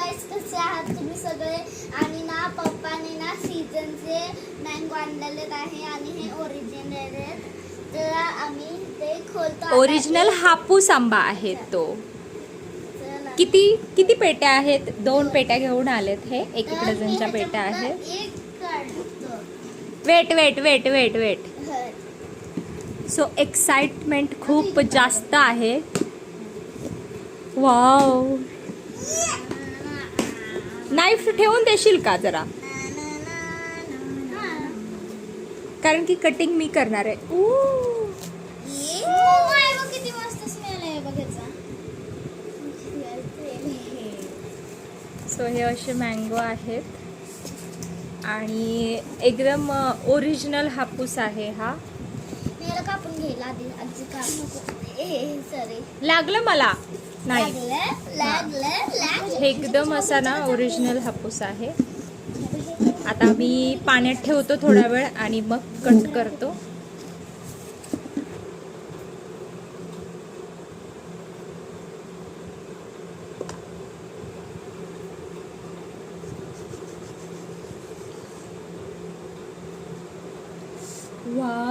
गाईस कसे आहात तुम्ही सगळे? आणि ना पप्पाने ना सीझनचे मँगो आणलेले आहे आणि हे ओरिजिनल आहेत. तर आम्ही ते खोलतो. ओरिजिनल हापूस आंबा आहे तो. किती किती पेट्या आहेत? दोन पेट्या घेऊन आलेत हे. एक मी डझनच्या पेट्या आहेत. एक wait wait wait wait wait. So excitement खूप जास्त आहे. वाव नाईफ ठेवून देशील का जरा. कारण की कटिंग मी करणार आहे. बघ किती मस्त स्मेल आहे बघ याचा. सो हे असे मँगो आहेत. आणि एकदम ओरिजिनल हापूस आहे हा. कापून लागलं मला. नाही. एकदम असा ना ओरिजिनल हापूस आहे. आता मी पाण्यात ठेवतो थोडा वेळ आणि मग कट करतो. वा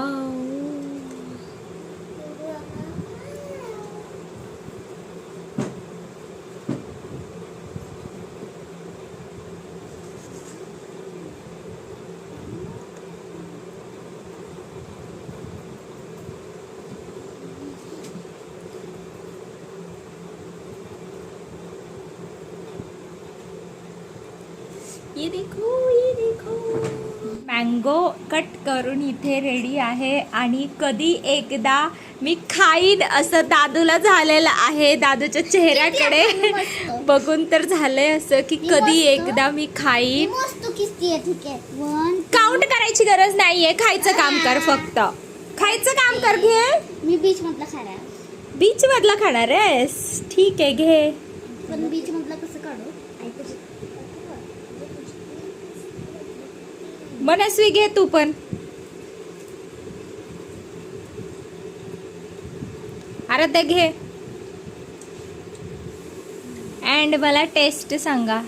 ये देखो ये देखो मँगो कट करून इथे रेडी आहे आणि कधी एकदा मी खाईन असं दादूला झालेलं आहे. दादूच्या चेहऱ्याकडे. बघून तर झालंय असं की कधी. एकदा मी खाईन. काउंट करायची गरज नाहीये. खायचं काम कर फक्त. खायचं काम कर घे. मी बीच मधला खाणार. बीच मधला खाणार आहेस? ठीक आहे घे. पण बीच मधला कसं काढू? मनस्वी घे तू पण. अरे ते घे. अँड मला टेस्ट सांगा.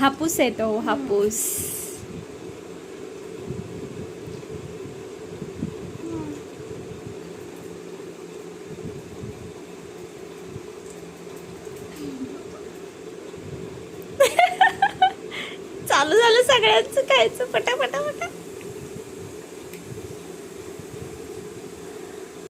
हापूस येतो हापूस. सगळ्यांचं खायचं पटा